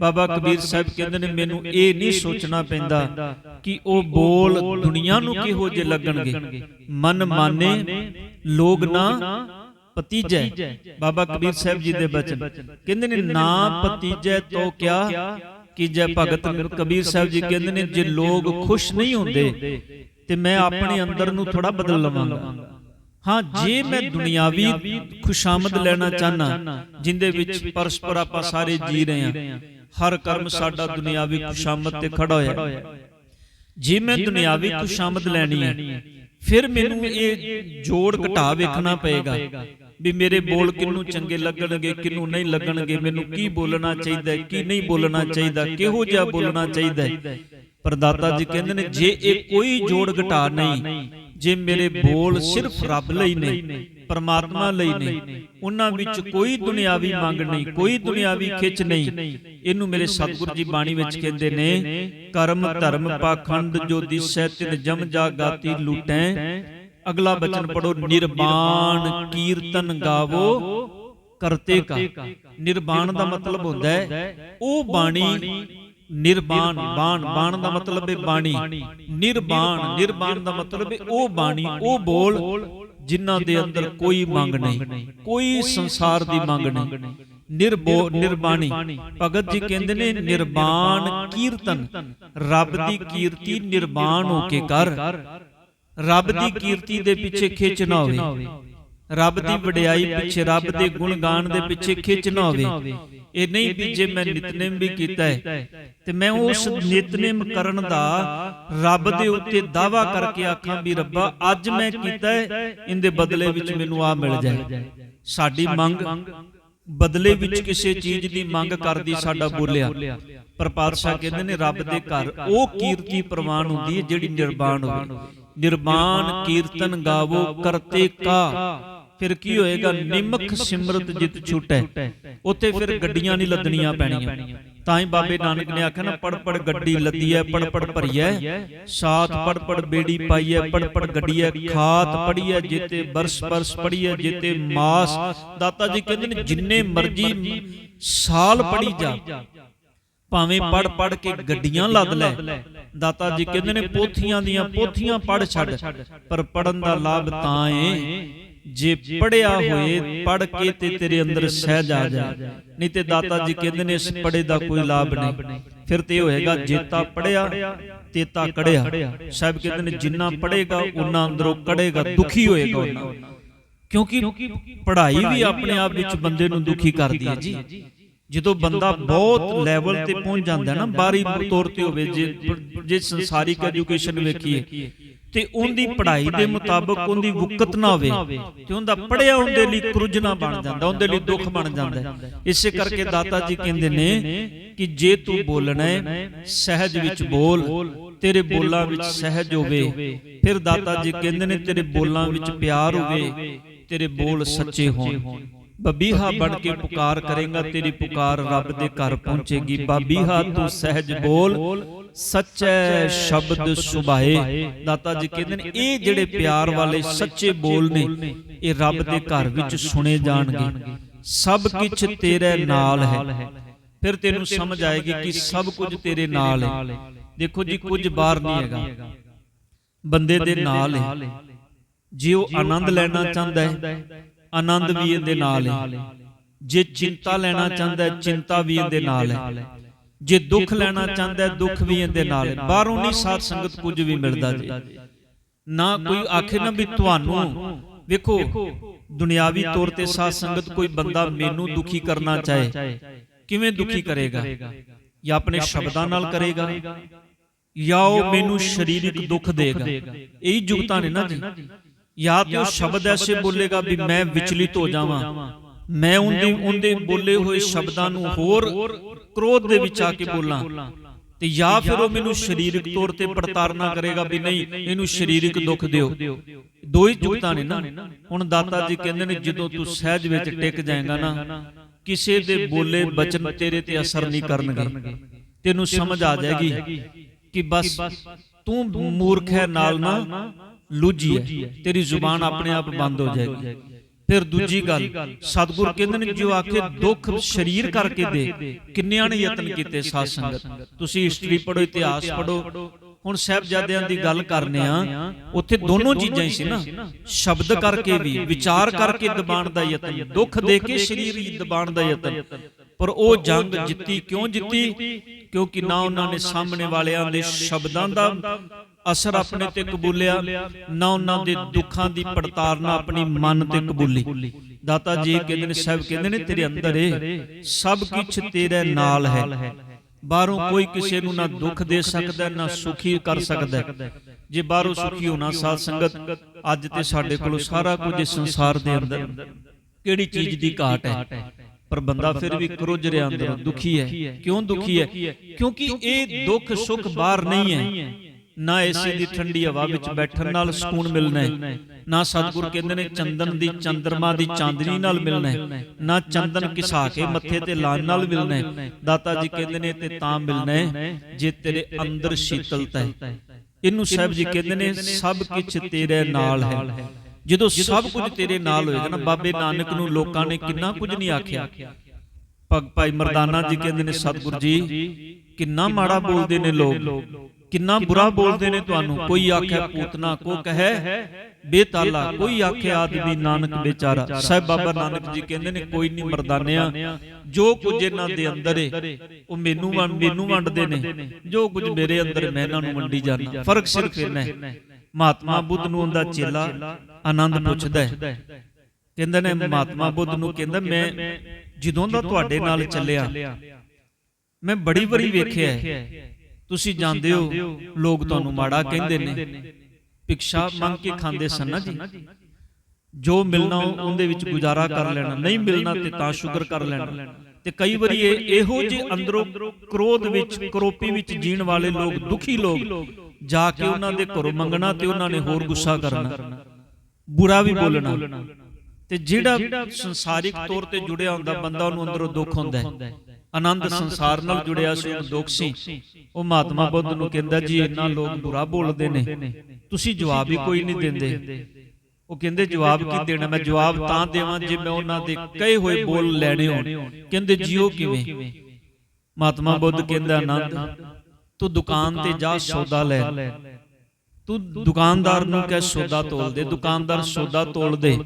ਬਾਬਾ ਕਬੀਰ ਸਾਹਿਬ ਕਹਿੰਦੇ ਨੇ ਮੈਨੂੰ ਇਹ ਨਹੀਂ ਸੋਚਣਾ ਪੈਂਦਾ ਕਿ ਉਹ ਬੋਲ ਦੁਨੀਆ ਨੂੰ ਕਿਹੋ ਜਿਹੇ ਲੱਗਣਗੇ? ਮਨ ਮਾਨੇ ਲੋਗ ਨਾ ਪਤੀਜੈ। ਬਾਬਾ ਕਬੀਰ ਸਾਹਿਬ ਜੀ ਦੇ ਬਚਨ। ਕਹਿੰਦੇ ਨੇ ਨਾ ਪਤੀਜੈ ਤੋ ਕਿਆ ਕਿ ਜੈ ਭਗਤ ਕਬੀਰ ਸਾਹਿਬ ਜੀ ਕਹਿੰਦੇ ਨੇ ਜੇ ਲੋਕ ਖੁਸ਼ ਨਹੀਂ ਹੁੰਦੇ ਤੇ ਮੈਂ ਆਪਣੇ ਅੰਦਰ ਨੂੰ ਥੋੜਾ ਬਦਲ ਲਵਾਂਗਾ। ਹਾਂ ਜੇ ਮੈਂ ਦੁਨਿਆਵੀ ਖੁਸ਼ਾਮਦ ਲੈਣਾ ਚਾਹਨਾ ਜਿੰਦੇ ਵਿੱਚ ਪਰਸਪਰ ਆਪਾਂ ਸਾਰੇ ਜੀ ਰਹੇ ਹਾਂ। ਹਰ ਕਰਮ ਸਾਡਾ ਦੁਨਿਆਵੀ ਖੁਸ਼ਾਮਦ ਤੇ ਖੜਾ ਹੋਇਆ। ਜੇ ਮੈਂ ਦੁਨਿਆਵੀ ਖੁਸ਼ਾਮਦ ਲੈਣੀ ਹੈ ਫਿਰ ਮੈਨੂੰ ਇਹ ਜੋੜ ਘਟਾ ਵੇਖਣਾ ਪਏਗਾ। ਵੀ ਮੇਰੇ ਬੋਲ ਕਿੰਨੂੰ ਚੰਗੇ ਲੱਗਣਗੇ ਕਿੰਨੂੰ ਨਹੀਂ ਲੱਗਣਗੇ ਮੈਨੂੰ ਕੀ ਬੋਲਣਾ ਚਾਹੀਦਾ ਹੈ ਕੀ ਨਹੀਂ ਬੋਲਣਾ ਚਾਹੀਦਾ ਕਿਹੋ ਜਿਹਾ ਬੋਲਣਾ ਚਾਹੀਦਾ ਹੈ? ਪਰ ਦਾਤਾ ਜੀ ਕਹਿੰਦੇ ਨੇ ਜੇ ਇਹ ਕੋਈ ਜੋੜ ਘਟਾ ਨਹੀਂ ਜੇ ਮੇਰੇ ਬੋਲ ਸਿਰਫ ਰੱਬ ਲਈ ਨੇ ਪਰਮਾਤਮਾ ਲਈ ਨੇ ਉਹਨਾਂ ਵਿੱਚ ਕੋਈ ਦੁਨਿਆਵੀ ਮੰਗ ਨਹੀਂ ਕੋਈ ਦੁਨਿਆਵੀ ਖਿੱਚ ਨਹੀਂ। ਇਹਨੂੰ ਮੇਰੇ ਸਤਿਗੁਰੂ ਜੀ ਬਾਣੀ ਵਿੱਚ ਕਹਿੰਦੇ ਨੇ ਕਰਮ ਧਰਮ ਪਾਖੰਡ ਜੋ ਦਿਸੈ ਤਿਨ ਜਮ ਜਾ ਗਾਤੀ ਲੂਟੈ। ਅਗਲਾ ਬਚਨ ਪੜੋ ਨਿਰਬਾਣ ਕੀਰਤਨ ਗਾਵੋ ਕਰਤੇ ਕਾ। ਨਿਰਬਾਣ ਦਾ ਮਤਲਬ ਹੁੰਦਾ ਹੈ ਉਹ ਬਾਣੀ ਨਿਰਬਾਣ ਬਾਣ। ਬਾਣ ਦਾ ਮਤਲਬ ਹੈ ਬਾਣੀ। ਨਿਰਬਾਣ ਨਿਰਬਾਣ ਦਾ ਮਤਲਬ ਹੈ ਉਹ ਬਾਣੀ ਉਹ ਬੋਲ ਜਿਨ੍ਹਾਂ ਦੇ ਅੰਦਰ ਕੋਈ ਮੰਗ ਨਹੀਂ ਕੋਈ ਸੰਸਾਰ ਦੀ ਮੰਗ ਨਹੀਂ। ਨਿਰਬੋ ਨਿਰਬਾਣੀ। ਭਗਤ ਜੀ ਕਹਿੰਦੇ ਨੇ ਨਿਰਬਾਣ ਕੀਰਤਨ। ਰੱਬ ਦੀ ਕੀਰਤੀ ਨਿਰਬਾਣ ਹੋ ਕੇ ਕਰ। ਰੱਬ ਦੀ ਕੀਰਤੀ ਦੇ ਪਿੱਛੇ ਖਿੱਚ ਨਾ ਹੋਵੇ। ਰੱਬ ਦੀ ਵਡਿਆਈ ਪਿੱਛੇ ਰੱਬ ਦੇ ਗੁਣ ਗਾਣ ਦੇ ਪਿੱਛੇ ਖਿੱਚ ਨਾ ਹੋਵੇ। ਇਹ ਨਹੀਂ ਵੀ ਜੇ ਮੈਂ ਨਿਤਨੇਮ ਵੀ ਕੀਤਾ ਹੈ ਤੇ ਮੈਂ ਉਸ ਨਿਤਨੇਮ ਕਰਨ ਦਾ ਰੱਬ ਦੇ ਉੱਤੇ ਦਾਵਾ ਕਰਕੇ ਆਖਾਂ ਵੀ ਰੱਬਾ ਅੱਜ ਮੈਂ ਕੀਤਾ ਹੈ ਇਹਦੇ ਬਦਲੇ ਵਿੱਚ ਮੈਨੂੰ ਆ ਮਿਲ ਜਾਏ। ਸਾਡੀ ਮੰਗ ਬਦਲੇ ਵਿੱਚ ਕਿਸੇ ਚੀਜ਼ ਦੀ ਮੰਗ ਕਰਦੀ ਸਾਡਾ ਬੋਲਿਆ। ਪਰ ਪਾਤਸ਼ਾਹ ਕਹਿੰਦੇ ਨੇ ਰੱਬ ਦੇ ਘਰ ਉਹ ਕੀਰਤੀ ਪ੍ਰਵਾਨ ਹੁੰਦੀ ਹੈ ਜਿਹੜੀ ਨਿਰਬਾਣ ਹੋਵੇ ਨਿਰਬਾਣ ਕੀਰਤਨ ਗਾਵੋ ਕਰਤੇ ਕਾ। ਫਿਰ ਕੀ ਹੋਏਗਾ? ਨਿਮਖ ਸਿਮਰਤ ਜਿਤ ਛੁਟੈ। ਉੱਥੇ ਫਿਰ ਗੱਡੀਆਂ ਨਹੀਂ ਲੱਦਣੀਆਂ ਪੈਣੀਆਂ। ਤਾਂ ਹੀ ਬਾਬੇ ਨਾਨਕ ਨੇ ਆਖਿਆ ਨਾ ਪੜ ਪੜ ਗੱਡੀ ਲੱਦੀ ਐ ਪੜ ਪੜ ਭਰੀਐ ਸਾਥ ਪੜ ਪੜ ਬੇੜੀ ਪਾਈਐ ਪੜ ਪੜ ਗੱਡੀਐ ਖਾਤ ਪੜੀਐ ਜਿਤੇ ਬਰਸ ਬਰਸ ਪੜੀਐ ਜਿਤੇ ਮਾਸ। ਦਾਤਾ ਜੀ ਕਹਿੰਦੇ ਨੇ ਜਿੰਨੇ ਮਰਜ਼ੀ ਸਾਲ ਪੜੀ ਜਾ। ਭਾਵੇਂ ਪੜ ਪੜ ਕੇ ਗੱਡੀਆਂ ਲੱਦ ਲੈ। ਦਾਤਾ ਜੀ ਕਹਿੰਦੇ ਨੇ ਪੋਥੀਆਂ ਦੀਆਂ ਪੋਥੀਆਂ ਪੜ ਛੱਡ ਪਰ ਪੜਨ ਦਾ ਲਾਭ ਤਾਂ ਏ ਜੇ ਪੜਿਆ ਹੋਏ ਪੜ ਕੇ ਤੇ ਤੇਰੇ ਅੰਦਰ ਸਹਿਜ ਆ ਜਾਏ ਨਹੀਂ ਤੇ ਦਾਤਾ ਜੀ ਕਹਿੰਦੇ ਨੇ ਇਸ ਪੜੇ ਦਾ ਕੋਈ ਲਾਭ ਨਹੀਂ। ਫਿਰ ਤੇ ਹੋਏਗਾ ਜੇਤਾ ਪੜਿਆ ਤੇਤਾ ਕੜਿਆ। ਸਾਹਿਬ ਕਹਿੰਦੇ ਨੇ ਜਿੰਨਾ ਪੜੇਗਾ ਉਹਨਾਂ ਅੰਦਰੋਂ ਕੜੇਗਾ ਦੁਖੀ ਹੋਏਗਾ ਉਹਨਾਂ। ਕਿਉਂਕਿ ਪੜ੍ਹਾਈ ਵੀ ਆਪਣੇ ਆਪ ਵਿੱਚ ਬੰਦੇ ਨੂੰ ਦੁਖੀ ਕਰਦੀ ਹੈ ਜੀ। ਜਦੋਂ ਬੰਦਾ ਬਹੁਤ ਲੈਵਲ ਤੇ ਪਹੁੰਚ ਜਾਂਦਾ ਨਾ ਬਾਰੀ ਤੌਰ ਤੇ ਹੋਵੇ ਜੇ ਜੇ ਸੰਸਾਰਿਕ ਐਜੂਕੇਸ਼ਨ ਵੇਖੀਏ ਤੇ ਉਹਦੀ ਪੜ੍ਹਾਈ ਦੇ ਮੁਤਾਬਕ ਉਹਦੀ ਵੁਕਤ ਨਾ ਹੋਵੇ ਤੇ ਉਹਦਾ ਪੜਿਆ ਉਹਦੇ ਲਈ ਕਰੁਜਨਾ ਬਣ ਜਾਂਦਾ ਉਹਦੇ ਲਈ ਦੁੱਖ ਬਣ ਜਾਂਦਾ। ਇਸੇ ਕਰਕੇ ਦਾਤਾ ਜੀ ਕਹਿੰਦੇ ਨੇ ਕਿ ਜੇ ਤੂੰ ਬੋਲਣਾ ਹੈ ਸਹਿਜ ਵਿੱਚ ਬੋਲ ਤੇਰੇ ਬੋਲਾਂ ਵਿੱਚ ਸਹਿਜ ਹੋਵੇ। ਫਿਰ ਦਾਤਾ ਜੀ ਕਹਿੰਦੇ ਨੇ ਤੇਰੇ ਬੋਲਾਂ ਵਿੱਚ ਪਿਆਰ ਹੋਵੇ ਤੇਰੇ ਬੋਲ ਸੱਚੇ ਹੋਣ। ਬਬੀਹਾ ਬਣ ਕੇ ਪੁਕਾਰ ਕਰੇਗਾ ਤੇਰੀ ਪੁਕਾਰ ਰੱਬ ਦੇ ਘਰ ਪਹੁੰਚੇਗੀ। ਬਾਬੀਹਾ ਤੂੰ ਸਹਿਜ ਬੋਲ ਸੱਚੇ ਸ਼ਬਦ ਸੁਭਾਏ। ਦਾਤਾ ਜੀ ਕਹਿੰਦੇ ਨੇ ਇਹ ਜਿਹੜੇ ਪਿਆਰ ਵਾਲੇ ਸੱਚੇ ਬੋਲ ਨੇ ਇਹ ਰੱਬ ਦੇ ਘਰ ਵਿੱਚ ਸੁਣੇ ਜਾਣਗੇ। ਸਭ ਕੁਝ ਤੇਰੇ ਨਾਲ ਹੈ। ਫਿਰ ਤੈਨੂੰ ਸਮਝ ਆਏਗੀ ਕਿ ਸਭ ਕੁਝ ਤੇਰੇ ਨਾਲ ਹੈ। ਦੇਖੋ ਜੀ ਕੁਝ ਬਾਹਰ ਨਹੀਂ ਹੈਗਾ। ਬੰਦੇ ਦੇ ਨਾਲ ਹੈ। ਜੇ ਉਹ ਆਨੰਦ ਲੈਣਾ ਚਾਹੁੰਦਾ ਹੈ ਆਨੰਦ ਵੀ ਇਹਦੇ ਨਾਲ ਹੈ। ਜੇ ਚਿੰਤਾ ਲੈਣਾ ਚਾਹੁੰਦਾ ਹੈ ਚਿੰਤਾ ਵੀ ਇਹਦੇ ਨਾਲ ਹੈ। ਜੇ ਦੁੱਖ ਲੈਣਾ ਚਾਹੁੰਦਾ ਹੈ ਦੁੱਖ ਵੀ ਇਹਦੇ ਨਾਲ ਹੈ। ਬਾਹਰੋਂ ਨਹੀਂ ਸਾਧ ਸੰਗਤ ਕੁਝ ਵੀ ਮਿਲਦਾ ਜੀ। ਨਾ ਕੋਈ ਆਖੇ ਨਾ ਵੀ ਤੁਹਾਨੂੰ ਵੇਖੋ ਦੁਨਿਆਵੀ ਤੌਰ ਤੇ ਸਾਧ ਸੰਗਤ ਕੋਈ ਬੰਦਾ ਮੈਨੂੰ ਦੁਖੀ ਕਰਨਾ ਚਾਹੇ ਕਿਵੇਂ ਦੁਖੀ ਕਰੇਗਾ? ਜਾਂ ਆਪਣੇ ਸ਼ਬਦਾਂ ਨਾਲ ਕਰੇਗਾ? ਜਾਂ ਉਹ ਮੈਨੂੰ ਸਰੀਰਕ ਦੁੱਖ ਦੇਗਾ? ਇਹੀ ਜੁਗਤਾਂ ਨੇ ਨਾ ਜੀ। ਜਾਂ ਤੇ ਉਹ ਸ਼ਬਦ ਐਸੇ ਬੋਲੇਗਾ ਵੀ ਮੈਂ ਵਿਚਲਿਤ ਹੋ ਜਾਵਾਂ। ਮੈਂ ਉਹਦੇ ਉਹਦੇ ਬੋਲੇ ਹੋਏ ਸ਼ਬਦਾਂ ਨੂੰ ਹੋਰ ਕ੍ਰੋਧ ਦੇ ਵਿੱਚ ਆ ਕੇ ਬੋਲਾਂ। ਤੇ ਜਾਂ ਫਿਰ ਉਹ ਮੈਨੂੰ ਸਰੀਰਕ ਤੌਰ ਤੇ ਪ੍ਰਤਾਰਨਾ ਕਰੇਗਾ ਵੀ ਨਹੀਂ ਇਹਨੂੰ ਸਰੀਰਕ ਦੁੱਖ ਦਿਓ। ਦੋ ਹੀ ਜੁਗਤਾਂ ਨੇ ਨਾ। ਹੁਣ ਦਾਤਾ ਜੀ ਕਹਿੰਦੇ ਨੇ ਜਦੋਂ ਤੂੰ ਸਹਿਜ ਵਿੱਚ ਟਿਕ ਜਾਏਗਾ ਨਾ ਕਿਸੇ ਦੇ ਬੋਲੇ ਬਚਨ ਤੇਰੇ ਤੇ ਅਸਰ ਨਹੀਂ ਕਰਨਗੇ। ਤੈਨੂੰ ਸਮਝ ਆ ਜਾਏਗੀ ਕਿ ਬਸ ਤੂੰ ਮੂਰਖ ਹੈ ਨਾਲ ਨਾ। ਲੁੱਜੀ ਹੈ। ਤੇਰੀ ਜ਼ੁਬਾਨ ਆਪਣੇ ਆਪ ਬੰਦ ਹੋ ਜਾਏਗੀ। ਫਿਰ ਦੂਜੀ ਗੱਲ ਸਤਿਗੁਰ ਕਹਿੰਦੇ ਨੇ ਜੋ ਆਖੇ ਦੁੱਖ ਸਰੀਰ ਕਰਕੇ ਦੇ ਕਿੰਨਿਆਂ ਨੇ ਯਤਨ ਕੀਤੇ ਸਾਧ ਸੰਗਤ? ਤੁਸੀਂ ਹਿਸਟਰੀ ਪੜੋ ਇਤਿਹਾਸ ਪੜੋ ਹੁਣ ਸਹਿਬਜ਼ਾਦਿਆਂ ਦੀ ਗੱਲ ਕਰਨੇ ਆ ਉੱਥੇ ਦੋਨੋਂ ਚੀਜ਼ਾਂ ਹੀ ਸੀ ਨਾ। ਸ਼ਬਦ ਕਰਕੇ ਵੀ ਵਿਚਾਰ ਕਰਕੇ ਦਬਾਣ ਦਾ ਯਤਨ। ਦੁੱਖ ਦੇ ਕੇ ਸਰੀਰ ਹੀ ਦਬਾਣ ਦਾ ਯਤਨ। ਪਰ ਉਹ ਜੰਗ ਜਿੱਤੀ ਕਿਉਂ ਜਿੱਤੀ? ਕਿਉਂਕਿ ਨਾ ਉਹਨਾਂ ਨੇ ਸਾਹਮਣੇ ਵਾਲਿਆਂ ਦੇ ਸ਼ਬਦਾਂ ਦਾ ਅਸਰ ਆਪਣੇ ਤੇ ਕਬੂਲਿਆ, ਨਾ ਉਹਨਾਂ ਦੇ ਦੁੱਖਾਂ ਦੀ ਪੜਤਾਰਨਾ ਆਪਣੀ ਮਨ ਤੇ ਕਬੂਲੀ। ਦਾਤਾ ਜੀ ਕਹਿੰਦੇ ਨੇ, ਸਾਹਿਬ ਕਹਿੰਦੇ ਨੇ, ਤੇਰੇ ਅੰਦਰ ਏ, ਸਭ ਕੁਝ ਤੇਰੇ ਨਾਲ ਹੈ। ਬਾਹਰੋਂ ਕੋਈ ਕਿਸੇ ਨੂੰ ਨਾ ਦੁੱਖ ਦੇ ਸਕਦਾ, ਨਾ ਸੁਖੀ ਕਰ ਸਕਦਾ। ਜੇ ਬਾਹਰੋਂ ਸੁਖੀ ਹੋਣਾ, ਸਾਧ ਸੰਗਤ, ਅੱਜ ਤੇ ਸਾਡੇ ਕੋਲ ਸਾਰਾ ਕੁਝ ਇਸ ਸੰਸਾਰ ਦੇ ਅੰਦਰ। ਕਿਹੜੀ ਚੀਜ਼ ਦੀ ਘਾਟ ਹੈ? ਪਰ ਬੰਦਾ ਫਿਰ ਵੀ ਕਰੁੱਜ ਰਿਹਾ ਅੰਦਰ, ਦੁਖੀ ਹੈ। ਕਿਉਂ ਦੁਖੀ ਹੈ? ਕਿਉਂਕਿ ਇਹ ਦੁੱਖ ਸੁੱਖ ਬਾਹਰ ਨਹੀਂ ਹੈ। ਨਾ ਏਸੀ ਦੀ ਠੰਡੀ ਹਵਾ ਵਿੱਚ ਬੈਠਣ ਨਾਲ ਸਕੂਨ ਮਿਲਣਾ ਹੈ, ਨਾ ਸਤਿਗੁਰ ਕਹਿੰਦੇ ਨੇ ਚੰਦਨ ਦੀ ਚੰਦਰਮਾ ਦੀ ਚਾਂਦਨੀ ਨਾਲ ਮਿਲਣਾ ਹੈ, ਨਾ ਚੰਦਨ ਕਿਸਾ ਕੇ ਮੱਥੇ ਤੇ ਲਾਣ ਨਾਲ ਮਿਲਣਾ ਹੈ। ਦਾਤਾ ਜੀ ਕਹਿੰਦੇ ਨੇ ਤੇ ਤਾਂ ਮਿਲਣਾ ਹੈ ਜੇ ਤੇਰੇ ਅੰਦਰ ਸ਼ੀਤਲਤਾ ਹੈ। ਇਹਨੂੰ ਸਾਹਿਬ ਜੀ ਕਹਿੰਦੇ ਨੇ ਸਭ ਕੁਝ ਤੇਰੇ ਨਾਲ ਹੈ। ਜਦੋਂ ਸਭ ਕੁਝ ਤੇਰੇ ਨਾਲ ਹੋਏਗਾ ਨਾ, ਬਾਬੇ ਨਾਨਕ ਨੂੰ ਲੋਕਾਂ ਨੇ ਕਿੰਨਾ ਕੁਝ ਨਹੀਂ ਆਖਿਆ। ਭਗ ਭਾਈ ਮਰਦਾਨਾ ਜੀ ਕਹਿੰਦੇ ਨੇ ਸਤਿਗੁਰ ਜੀ ਕਿੰਨਾ ਮਾੜਾ ਬੋਲਦੇ ਨੇ ਲੋਕ। ਕਿੰਨਾ ਬੁਰਾ ਬੋਲਦੇ ਨੇ ਤੁਹਾਨੂੰ। ਕੋਈ ਆਖੇ ਪੂਤਨਾ ਕੋ ਕਹੇ ਬੇਤਾਲਾ। ਕੋਈ ਆਖੇ ਆਦਮੀ ਨਾਨਕ ਵਿਚਾਰਾ ਸਾਹਿਬ ਬਾਬਾ ਨਾਨਕ ਜੀ ਕਹਿੰਦੇ ਨੇ ਕੋਈ ਨਹੀਂ ਮਰਦਾਨਿਆ। ਜੋ ਕੁਝ ਇਹਨਾਂ ਦੇ ਅੰਦਰ ਏ ਉਹ ਮੈਨੂੰ ਮੈਨੂੰ ਵੰਡਦੇ ਨੇ। ਜੋ ਕੁਝ ਮੇਰੇ ਅੰਦਰ ਮੈਂ ਇਹਨਾਂ ਨੂੰ ਵੰਡੀ ਜਾਂਦਾ। ਫ਼ਰਕ ਸਿਰਫ ਇਹਨਾਂ ਹੈ। ਮਹਾਤਮਾ ਬੁੱਧ ਨੂੰ ਉਹਦਾ ਚੇਲਾ ਆਨੰਦ ਪੁੱਛਦਾ ਹੈ। ਕਹਿੰਦੇ ਨੇ ਮਹਾਤਮਾ ਬੁੱਧ ਨੂੰ ਕਹਿੰਦਾ ਮੈਂ ਜਦੋਂ ਦਾ ਤੁਹਾਡੇ ਨਾਲ ਚੱਲਿਆ ਮੈਂ ਬੜੀ ਵਾਰੀ ਵੇਖਿਆ ਹੈ। ਤੁਸੀਂ ਜਾਣਦੇ ਹੋ ਲੋਕ ਤੁਹਾਨੂੰ ਮਾੜਾ ਕਹਿੰਦੇ ਨੇ। ਭਿਕਸ਼ਾ ਮੰਗ ਕੇ ਖਾਂਦੇ ਸਨ ਨਾ ਜੀ। ਜੋ। ਮਿਲਣਾ ਉਹਦੇ ਵਿੱਚ ਗੁਜ਼ਾਰਾ ਕਰ ਲੈਣਾ ਨਹੀਂ ਮਿਲਣਾ ਤੇ ਤਾਂ ਸ਼ੁਕਰ ਕਰ ਲੈਣਾ। ਤੇ ਕਈ ਵਾਰੀ ਇਹ ਇਹੋ ਜਿਹੇ ਅੰਦਰੋਂ ਕ੍ਰੋਧ ਵਿੱਚ ਕਰੋਪੀ ਵਿੱਚ ਜੀਣ ਵਾਲੇ ਲੋਕ ਦੁਖੀ ਲੋਕ ਜਾ ਕੇ ਉਹਨਾਂ ਦੇ ਘਰੋਂ ਮੰਗਣਾ ਤੇ ਉਹਨਾਂ ਨੇ ਹੋਰ ਗੁੱਸਾ ਕਰਨਾ। ਬੁਰਾ ਵੀ ਬੋਲਣਾ। ਤੇ ਜਿਹੜਾ ਸੰਸਾਰਿਕ ਤੌਰ ਤੇ ਜੁੜਿਆ ਹੁੰਦਾ ਬੰਦਾ ਉਹਨੂੰ ਅੰਦਰੋਂ ਦੁੱਖ ਹੁੰਦਾ ਹੈ। ਆਨੰਦ ਸੰਸਾਰ ਨਾਲ ਜੁੜਿਆ ਸੀ ਉਹ ਦੁੱਖ ਸੀ। ਉਹ ਮਹਾਤਮਾ ਬੁੱਧ ਨੂੰ ਕਹਿੰਦਾ ਜੀ ਇੰਨਾ ਲੋਕ ਬੁਰਾ ਬੋਲਦੇ ਨੇ। ਤੁਸੀਂ ਜਵਾਬ ਹੀ ਕੋਈ ਨਹੀਂ ਦਿੰਦੇ। ਉਹ ਕਹਿੰਦੇ ਜਵਾਬ ਕੀ ਦੇਣਾ? ਮੈਂ ਜਵਾਬ ਤਾਂ ਦੇਵਾਂ ਜੇ ਮੈਂ ਉਹਨਾਂ ਦੇ ਕਹੇ ਹੋਏ ਬੋਲ ਲੈਣੇ ਹੋਣ। ਕਹਿੰਦੇ ਜਿਉ ਕਿਵੇਂ? ਮਹਾਤਮਾ ਬੁੱਧ ਕਹਿੰਦਾ ਆਨੰਦ ਤੂੰ ਦੁਕਾਨ ਤੇ ਜਾ ਸੌਦਾ ਲੈ। ਤੂੰ ਦੁਕਾਨਦਾਰ ਨੂੰ ਕਹਿ ਸੌਦਾ ਤੋਲ ਦੇ ਦੁਕਾਨਦਾਰ ਸੌਦਾ ਤੋਲ ਦੇ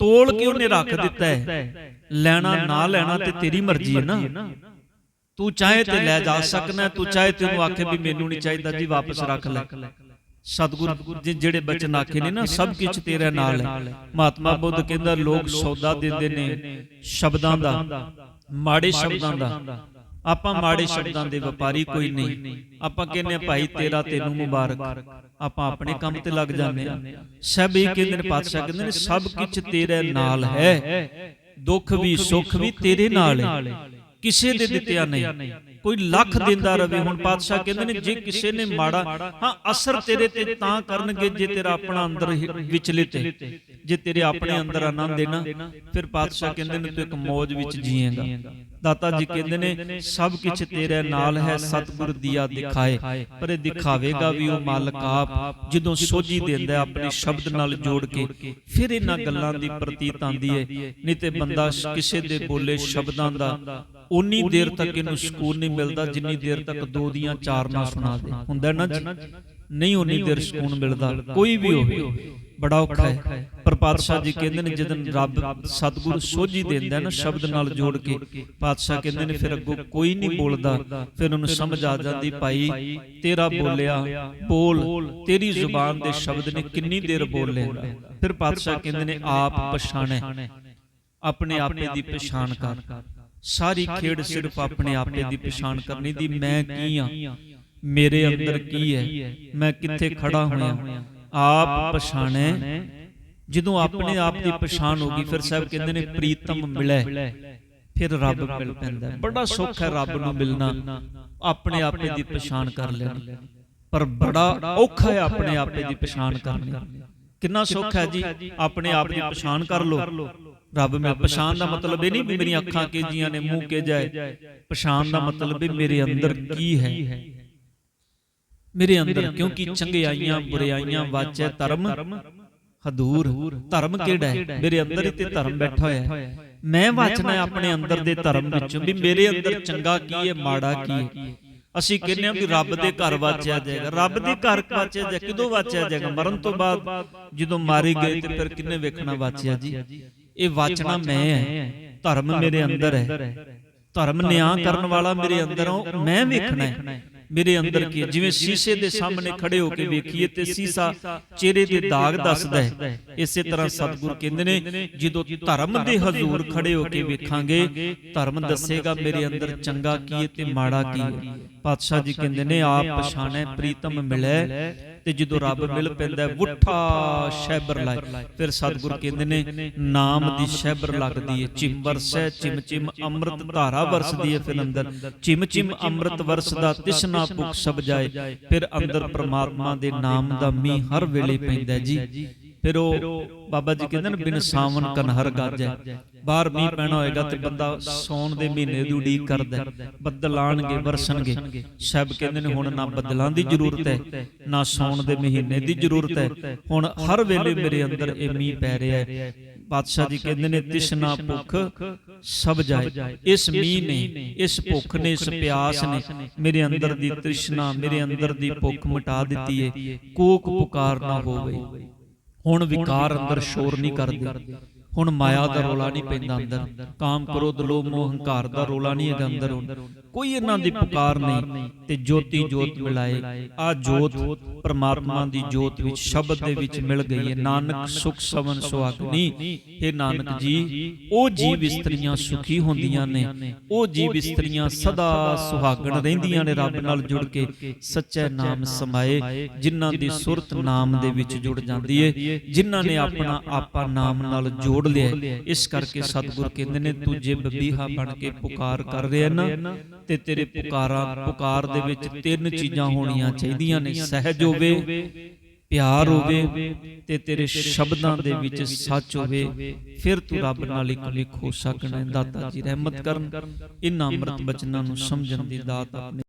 ਤੋਲ ਕੇ ਉਹਨੇ ਰੱਖ ਦਿੱਤਾ ਹੈ? ਲੈਣਾ ਨਾ ਲੈਣਾ ਤੇ ਤੇਰੀ ਮਰਜ਼ੀ ਹੈ ਨਾ। ਤੂੰ ਚਾਹੇ ਤੇ ਲੈ ਜਾ ਸਕਣਾ ਤੂੰ ਚਾਹੇ ਤੇ ਉਹਨੂੰ ਆਖੇ ਵੀ ਮੈਨੂੰ ਨਹੀਂ ਚਾਹੀਦਾ ਜੀ ਵਾਪਸ ਰੱਖ ਲੈ। ਸਤਿਗੁਰ ਜੀ ਜਿਹੜੇ ਬਚਨ ਆਖੇ ਨੇ ਨਾ ਸਭ ਕੁਝ ਤੇਰੇ ਨਾਲ ਹੈ। ਮਹਾਤਮਾ ਬੁੱਧ ਕਹਿੰਦਾ ਲੋਕ ਸੌਦਾ ਦਿੰਦੇ ਨੇ ਸ਼ਬਦਾਂ ਦਾ ਮਾੜੇ ਸ਼ਬਦਾਂ ਦਾ। ਆਪਾਂ ਮਾੜੇ ਸ਼ਬਦਾਂ ਦੇ ਵਪਾਰੀ ਕੋਈ ਨਹੀਂ। ਆਪਾਂ ਕਹਿੰਦੇ ਆ ਭਾਈ ਤੇਰਾ ਤੈਨੂੰ ਮੁਬਾਰਕ। ਆਪਾਂ ਆਪਣੇ ਕੰਮ ਤੇ ਲੱਗ ਜਾਂਦੇ ਆ ਸਭ ਇਹ ਕਹਿੰਦੇ ਨੇ ਪਾਤਸ਼ਾਹ ਕਹਿੰਦੇ ਨੇ ਸਭ ਕੁਝ ਤੇਰੇ ਨਾਲ ਹੈ। ਦੁੱਖ ਵੀ ਸੁੱਖ ਵੀ ਤੇਰੇ ਨਾਲ ਹੈ। ਕਿਸੇ ਦੇ ਦਿੱਤਿਆ ਨਹੀਂ। ਕੋਈ ਲੱਖ ਦਿੰਦਾ ਰਵੇ ਹੁਣ ਪਾਤਸ਼ਾਹ ਕਹਿੰਦੇ ਨੇ ਜੇ ਕਿਸੇ ਨੇ ਮਾੜਾ ਹਾਂ ਅਸਰ ਤੇਰੇ ਤੇ ਤਾਂ ਕਰਨਗੇ ਜੇ ਤੇਰਾ ਆਪਣਾ ਅੰਦਰ ਹੀ ਵਿਚਲਿਤ ਹੈ। ਜੇ ਤੇਰੇ ਆਪਣੇ ਅੰਦਰ ਆਨੰਦ ਹੈ ਨਾ ਫਿਰ ਪਾਤਸ਼ਾਹ ਕਹਿੰਦੇ ਨੇ ਤੂੰ ਇੱਕ ਮੌਜ ਵਿੱਚ ਜੀਏਗਾ। ਦਾਤਾ ਜੀ ਕਹਿੰਦੇ ਨੇ ਸਭ ਕੁਝ ਤੇਰੇ ਨਾਲ ਹੈ ਸਤਿਗੁਰ ਦੀਆ ਦਿਖਾਏ। ਪਰ ਇਹ ਦਿਖਾਵੇਗਾ ਵੀ ਉਹ ਮਾਲਕ ਆਪ ਜਦੋਂ ਸੋਝੀ ਦਿੰਦਾ ਆਪਣੇ ਸ਼ਬਦ ਨਾਲ ਜੋੜ ਕੇ ਫਿਰ ਇਹਨਾਂ ਗੱਲਾਂ ਦੀ ਪ੍ਰਤੀਤ ਆਂਦੀ ਹੈ। ਨਹੀਂ ਤੇ ਬੰਦਾ ਕਿਸੇ ਦੇ ਬੋਲੇ ਸ਼ਬਦਾਂ ਦਾ ਉਨੀ ਦੇਰ ਤੱਕ ਇਹਨੂੰ ਸਕੂਨ ਨਹੀਂ ਮਿਲਦਾ ਜਿੰਨੀ ਦੇਰ ਤੱਕ ਦੋ ਦੀਆਂ ਚਾਰ ਨਾ ਸੁਣਾ ਦੇ। ਹੁੰਦਾ ਨਾ ਜੀ ਨਹੀਂ ਉਨੀ ਦੇਰ ਸਕੂਨ ਮਿਲਦਾ ਕੋਈ ਵੀ ਹੋਵੇ। ਬੜਾ ਔਖਾ ਹੈ। ਪਰ ਪਾਤਸ਼ਾਹ ਜੀ ਕਹਿੰਦੇ ਨੇ ਜਦੋਂ ਰੱਬ ਸਤਿਗੁਰੂ ਸੋਝੀ ਦਿੰਦਾ ਨਾ ਸ਼ਬਦ ਨਾਲ ਜੋੜ ਕੇ ਪਾਤਸ਼ਾਹ ਕਹਿੰਦੇ ਨੇ ਫਿਰ ਅੱਗੋਂ ਕੋਈ ਨਹੀਂ ਬੋਲਦਾ। ਫਿਰ ਉਹਨੂੰ ਸਮਝ ਆ ਜਾਂਦੀ ਭਾਈ ਤੇਰਾ ਬੋਲਿਆ ਬੋਲ ਤੇਰੀ ਜ਼ੁਬਾਨ ਦੇ ਸ਼ਬਦ ਨੇ ਕਿੰਨੀ ਦੇਰ ਬੋਲੇਗਾ ਫਿਰ ਪਾਤਸ਼ਾਹ ਕਹਿੰਦੇ ਨੇ ਆਪ ਪਛਾਣੈ ਆਪਣੇ ਆਪੇ ਦੀ ਪਛਾਣ। ਕਰ ਸਾਰੀ ਖੇਡ ਸਿਰਫ ਆਪਣੇ ਆਪੇ ਦੀ ਪਛਾਣ ਕਰਨੀ ਦੀ ਮੈਂ ਕੀ ਆ? ਮੇਰੇ ਅੰਦਰ ਕੀ ਹੈ? ਮੈਂ ਕਿੱਥੇ ਖੜਾ ਹੋਇਆ? ਆਪ ਪਛਾਣੈ? ਜਦੋਂ ਆਪਣੇ ਆਪ ਦੀ ਪਛਾਣ ਹੋ ਗਈ ਫਿਰ ਸਾਹਿਬ ਕਹਿੰਦੇ ਨੇ ਪ੍ਰੀਤਮ ਮਿਲੈ। ਫਿਰ ਰੱਬ ਮਿਲ ਪੈਂਦਾ। ਬੜਾ ਸੁੱਖ ਹੈ ਰੱਬ ਨੂੰ ਮਿਲਣਾ। ਆਪਣੇ ਆਪੇ ਦੀ ਪਛਾਣ ਕਰ ਲੈਣੀ। ਪਰ ਬੜਾ ਔਖਾ ਹੈ ਆਪਣੇ ਆਪੇ ਦੀ ਪਛਾਣ ਕਰਨੀ। ਕਿੰਨਾ ਸੁੱਖ ਹੈ ਜੀ? ਆਪਣੇ ਆਪ ਦੀ ਪਛਾਣ ਕਰ ਲੋ ਰੱਬ ਮੈਂ ਪਛਾਣ ਦਾ ਮਤਲਬ ਇਹ ਨਹੀਂ ਵੀ ਮੇਰੀਆਂ ਅੱਖਾਂ ਕੇ ਜੀਆਂ ਨੇ ਮੂੰਹ ਕੇ ਜਾਏ ਪਛਾਣ ਦਾ ਮਤਲਬ ਇਹ ਮੇਰੇ ਅੰਦਰ ਕੀ ਹੈ? ਮੇਰੇ ਅੰਦਰ ਕਿਉਂਕਿ ਚੰਗਿਆਈਆਂ ਬੁਰਾਈਆਂ ਵਾਚੈ ਧਰਮ। ਹਦੂਰ ਧਰਮ ਕਿਹੜਾ ਹੈ? ਮੇਰੇ ਅੰਦਰ ਹੀ ਤੇ ਧਰਮ ਬੈਠਾ ਹੋਇਆ ਹੈ। ਮੈਂ ਵਾਚਣਾ ਆਪਣੇ ਅੰਦਰ ਦੇ ਧਰਮ ਵਿੱਚੋਂ ਵੀ ਮੇਰੇ ਅੰਦਰ ਚੰਗਾ ਕੀ ਹੈ ਮਾੜਾ ਕੀ ਹੈ? ਅਸੀਂ ਕਹਿੰਦੇ ਹਾਂ ਵੀ ਰੱਬ ਦੇ ਘਰ ਵਾਚਿਆ ਜਾਏਗਾ ਰੱਬ ਦੇ ਘਰ ਵਾਚਿਆ ਜਾਏ ਕਿਦੋਂ ਵਾਚਿਆ ਜਾਏਗਾ ਮਰਨ ਤੋਂ ਬਾਅਦ ਜਦੋਂ ਮਾਰੇ ਗਏ ਤੇ ਫਿਰ ਕਿੰਨੇ ਵੇਖਣਾ ਵਾਚਿਆ ਜੀ ਇਹ ਵਾਚਣਾ ਮੈਂ ਹੈ। ਧਰਮ ਮੇਰੇ ਅੰਦਰ ਹੈ। ਧਰਮ ਨਿਆਂ ਕਰਨ ਵਾਲਾ ਮੇਰੇ ਅੰਦਰ ਮੈਂ ਵੇਖਣਾ ਹੈ। ਮੇਰੇ ਅੰਦਰ ਕੀ? ਜਿਵੇਂ ਸ਼ੀਸ਼ੇ ਦੇ ਸਾਹਮਣੇ ਖੜੇ ਹੋ ਕੇ ਵੇਖੀਏ ਤੇ ਸੀਸਾ ਚਿਹਰੇ ਦੇ ਦਾਗ ਦੱਸਦਾ ਹੈ। ਇਸੇ ਤਰ੍ਹਾਂ ਸਤਿਗੁਰ ਕਹਿੰਦੇ ਨੇ ਜਦੋਂ ਧਰਮ ਦੇ ਹਜ਼ੂਰ ਖੜੇ ਹੋ ਕੇ ਵੇਖਾਂਗੇ ਧਰਮ ਦੱਸੇਗਾ ਮੇਰੇ ਅੰਦਰ ਚੰਗਾ ਕੀ ਹੈ ਤੇ ਮਾੜਾ ਕੀ ਹੈ। ਪਾਤਸ਼ਾਹ ਜੀ ਕਹਿੰਦੇ ਨੇ ਆਪ ਪਛਾਣੈ ਪ੍ਰੀਤਮ ਮਿਲੈ। ਤੇ ਜਦੋਂ ਰੱਬ ਮਿਲ ਪੈਂਦਾ ਵੁੱਠਾ ਸ਼ੈਬਰ ਲਾਏ। ਫਿਰ ਸਤਿਗੁਰ ਕਹਿੰਦੇ ਨੇ ਨਾਮ ਦੀ ਸ਼ੈਬਰ ਲੱਗਦੀ ਹੈ ਚਿਮ ਵਰਸੈ ਚਿਮ ਚਿਮ ਅੰਮ੍ਰਿਤ ਧਾਰਾ ਵਰਸਦੀ ਹੈ ਫਿਰ ਅੰਦਰ। ਚਿਮ ਚਿਮ ਅੰਮ੍ਰਿਤ ਵਰਸਦਾ ਤਿਸਨਾ ਭੁਖ ਸਭ ਜਾਏ। ਫਿਰ ਅੰਦਰ ਪ੍ਰਮਾਤਮਾ ਦੇ ਨਾਮ ਦਾ ਮੀਂਹ ਹਰ ਵੇਲੇ ਪੈਂਦਾ ਜੀ। ਫਿਰ ਉਹ ਬਾਬਾ ਜੀ ਕਹਿੰਦੇ ਨੇ ਬਿਨ ਸਾਵਨ ਕਨਹਰ ਗਾਜੈ। ਬਾਹਰ ਮੀਂਹ ਪੈਣਾ ਹੋਏਗਾ ਤੇ ਬੰਦਾ ਸੌਣ ਦੇ ਮਹੀਨੇ ਦੀ ਉਡੀਕ ਕਰਦਾ। ਬੱਦਲ ਆਣਗੇ ਵਰਸਣਗੇ। ਸਭ ਕਹਿੰਦੇ ਨੇ ਹੁਣ ਨਾ ਬੱਦਲਾਂ ਦੀ ਜ਼ਰੂਰਤ ਹੈ ਨਾ ਸੌਣ ਦੇ ਮਹੀਨੇ ਦੀ ਜ਼ਰੂਰਤ ਹੈ। ਹੁਣ ਹਰ ਵੇਲੇ ਮੇਰੇ ਅੰਦਰ ਇਹ ਮੀਂਹ ਪੈ ਰਿਹਾ ਹੈ। ਪਾਤਸ਼ਾਹ ਜੀ ਕਹਿੰਦੇ ਨੇ ਤਿਸ਼ਨਾ ਭੁੱਖ ਸਭ ਜਾਏ। ਇਸ ਮੀਂਹ ਨੇ ਇਸ ਭੁੱਖ ਨੇ ਇਸ ਪਿਆਸ ਨੇ ਮੇਰੇ ਅੰਦਰ ਦੀ ਤ੍ਰਿਸ਼ਨਾ ਮੇਰੇ ਅੰਦਰ ਦੀ ਭੁੱਖ ਮਿਟਾ ਦਿੱਤੀ ਹੈ। ਕੋਕ ਪੁਕਾਰ ਨਾ ਹੋਵੇ ਹੁਣ ਵਿਕਾਰ ਅੰਦਰ ਸ਼ੋਰ ਨਹੀਂ ਕਰਦੇ। ਹੁਣ ਮਾਇਆ ਦਾ ਰੋਲਾ ਨਹੀਂ ਪੈਂਦਾ ਅੰਦਰ। ਕਾਮ ਕ੍ਰੋਧ ਲੋਭ ਮੋਹ, ਹੰਕਾਰ ਦਾ ਰੋਲਾ ਨਹੀਂ ਹੈਗਾ ਅੰਦਰ। ਹੁਣ ਕੋਈ ਇਹਨਾਂ ਦੀ ਪੁਕਾਰ ਨਹੀਂ ਤੇ ਜੋਤੀ ਜੋਤ ਮਿਲਾਏ। ਆ ਜੋਤ ਪ੍ਰਮਾਤਮਾ ਦੀ ਜੋਤ ਵਿੱਚ ਸ਼ਬਦ ਦੇ ਵਿੱਚ ਮਿਲ ਗਈ ਹੈ। ਨਾਨਕ ਸੁਖ ਸਵਨ ਸੁਹਾਗਨੀ ਇਹ ਨਾਨਕ ਜੀ ਉਹ ਜੀਵ ਇਸਤਰੀਆਂ ਸੁਖੀ ਹੁੰਦੀਆਂ ਨੇ। ਉਹ ਜੀਵ ਇਸਤਰੀਆਂ ਸਦਾ ਸੁਹਾਗਣ ਰਹਿੰਦੀਆਂ ਨੇ ਰੱਬ ਨਾਲ ਜੁੜ ਕੇ ਸੱਚੇ ਨਾਮ ਸਮਾਏ ਜਿਨ੍ਹਾਂ ਦੀ ਸੁਰਤ ਨਾਮ ਦੇ ਵਿੱਚ ਜੁੜ ਜਾਂਦੀ ਹੈ ਜਿਨ੍ਹਾਂ ਨੇ ਆਪਣਾ ਆਪਾ ਨਾਮ ਨਾਲ ਜੋੜ ਲਿਆ। ਇਸ ਕਰਕੇ ਸਤਿਗੁਰ ਕਹਿੰਦੇ ਨੇ ਤੂੰ ਜੇ ਬਬੀਹਾ ਬਣ ਕੇ ਪੁਕਾਰ ਕਰ ਰਿਹਾ ਨਾ ਤੇ ਤੇਰੇ ਪੁਕਾਰਾਂ ਪੁਕਾਰ ਦੇ ਵਿੱਚ ਤਿੰਨ ਚੀਜ਼ਾਂ ਹੋਣੀਆਂ ਚਾਹੀਦੀਆਂ ਨੇ ਸਹਿਜ ਹੋਵੇ, ਪਿਆਰ ਹੋਵੇ ਤੇ ਤੇਰੇ ਸ਼ਬਦਾਂ ਦੇ ਵਿੱਚ ਸੱਚ ਹੋਵੇ, ਫਿਰ ਤੂੰ ਰੱਬ ਨਾਲ ਇੱਕ ਲਿਖ ਹੋ ਸਕਣਾ ਹੈ। ਦਾਤਾ ਜੀ ਰਹਿਮਤ ਕਰਨ ਇਹਨਾਂ ਅੰਮ੍ਰਿਤ ਬਚਨਾਂ ਨੂੰ ਸਮਝਣ ਦੀ ਦਾਤ ਆਪਣੇ